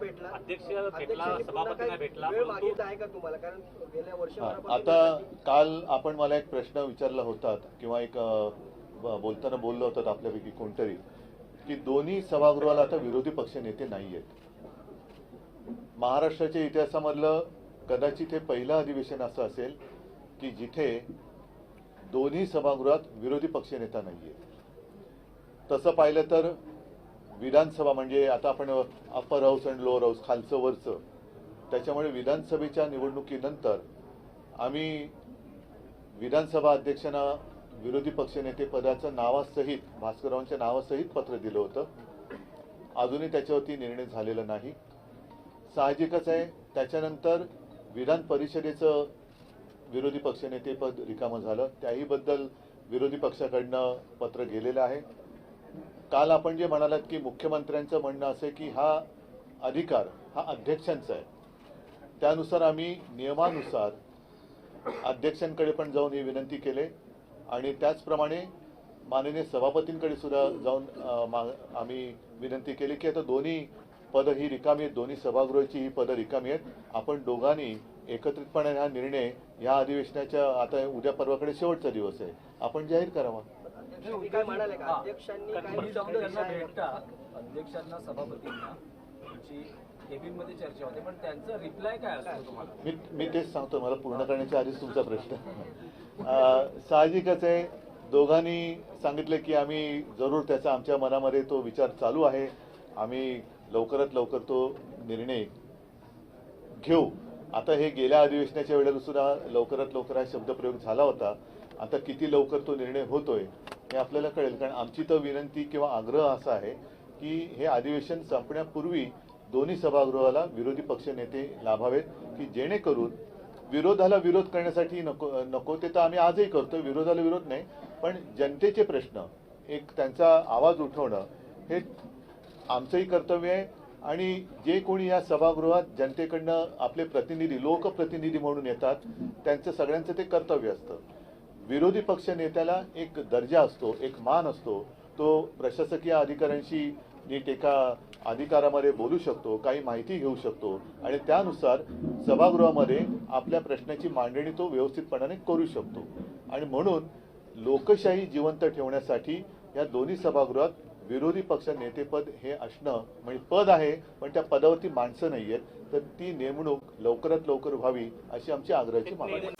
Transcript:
भेटला. आता काल आपण मला एक प्रश्न विचारला होता किंवा एक बोलताना बोललो होतात आपल्यापैकी कोणतरी की दोन्ही सभागृहाला आता विरोधी पक्ष नेते नाही आहेत महाराष्ट्राच्या इतिहासामधलं कदाचित हे पहिलं अधिवेशन असं असेल की जिथे दोन्ही सभागृहात विरोधी पक्ष नेता नाही आहेत तसं पाहिलं तर विधानसभा म्हणजे आता आपण upper house and lower house खालचं वरचं. त्याच्यामुळे विधानसभेच्या निवडणुकीनंतर आम्ही विधानसभा अध्यक्षांना विरोधी पक्षनेते पदाचं नावासहित भास्कररावांच्या नावासहित पत्र दिलं होतं. अजूनही त्याच्यावरती निर्णय झालेला नाही. साहजिकच आहे त्याच्यानंतर विधान परिषदेचं विरोधी पक्षनेतेपद रिकामं झालं. त्याहीबद्दल विरोधी पक्षाकडनं पत्र गेलेलं आहे. काल आपण जे म्हणालात की मुख्यमंत्र्यांचं म्हणणं असं आहे की हा अधिकार हा अध्यक्षांचा आहे. त्यानुसार आम्ही नियमानुसार अध्यक्षांकडे पण जाऊन ही विनंती केले आणि त्याचप्रमाणे माननीय सभापतींकडे सुद्धा जाऊन आम्ही विनंती केली की आता दोन्ही पदं ही रिकामी आहेत दोन्ही सभागृहाची ही पदं रिकामी आहेत. आपण दोघांनी एकत्रितपणे हा निर्णय या अधिवेशनाच्या आता उद्या परवाकडे शेवटचा दिवस आहे. आपण जाहीर करावा. काय म्हणाले का? अध्यक्षांनी त्यांना भेटता. अध्यक्षांना सभापतींना तुमची चर्चा होते. पण त्यांचा रिप्लाय काय असतो तुम्हाला? मी मी तेच सांगतो. मला पूर्ण करण्याच्या आधीच तुमचा प्रश्न. अं, साहजिकच आहे. दोघांनी सांगितलं की आम्ही जरूर त्याचा आमच्या मनामध्ये तो विचार चालू आहे. आम्ही लवकरात लवकर तो निर्णय घेऊ. आता हे गेल्या अधिवेशनाच्या वेळेला सुद्धा लवकरात लवकर हा शब्दप्रयोग झाला होता. आता किती लवकर तो निर्णय होतोय? हे आपल्याला कळेल. कारण आमची तर विनंती किंवा आग्रह असा आहे की हे अधिवेशन संपण्यापूर्वी दोन्ही सभागृहाला विरोधी पक्ष नेते लाभावेत की जेणेकरून विरोधाला विरोध करण्यासाठी नको नको ते तर आम्ही आजही करतो विरोधाला विरोध नाही. पण जनतेचे प्रश्न एक त्यांचा आवाज उठवणं हे आमचंही कर्तव्य आहे. आणि जे कोणी या सभागृहात जनतेकडनं आपले प्रतिनिधी लोकप्रतिनिधी म्हणून येतात त्यांचं सगळ्यांचं ते कर्तव्य असतं. विरोधी पक्ष नेत्याला एक दर्जा असतो एक मान असतो. तो प्रशासकीय अधिकाऱ्यांशी नीट एका अधिकारामध्ये बोलू शकतो काही माहिती घेऊ शकतो आणि त्यानुसार सभागृहामध्ये आपल्या प्रश्नाची मांडणी तो व्यवस्थितपणाने करू शकतो. आणि म्हणून लोकशाही जिवंत ठेवण्यासाठी या दोन्ही सभागृहात विरोधी पक्ष नेतेपद हे असणं म्हणजे पद आहे पण त्या पदावरती माणसं नाही आहेत तर ती नेमणूक लवकरात लवकर व्हावी अशी आमची आग्रहाची मागणी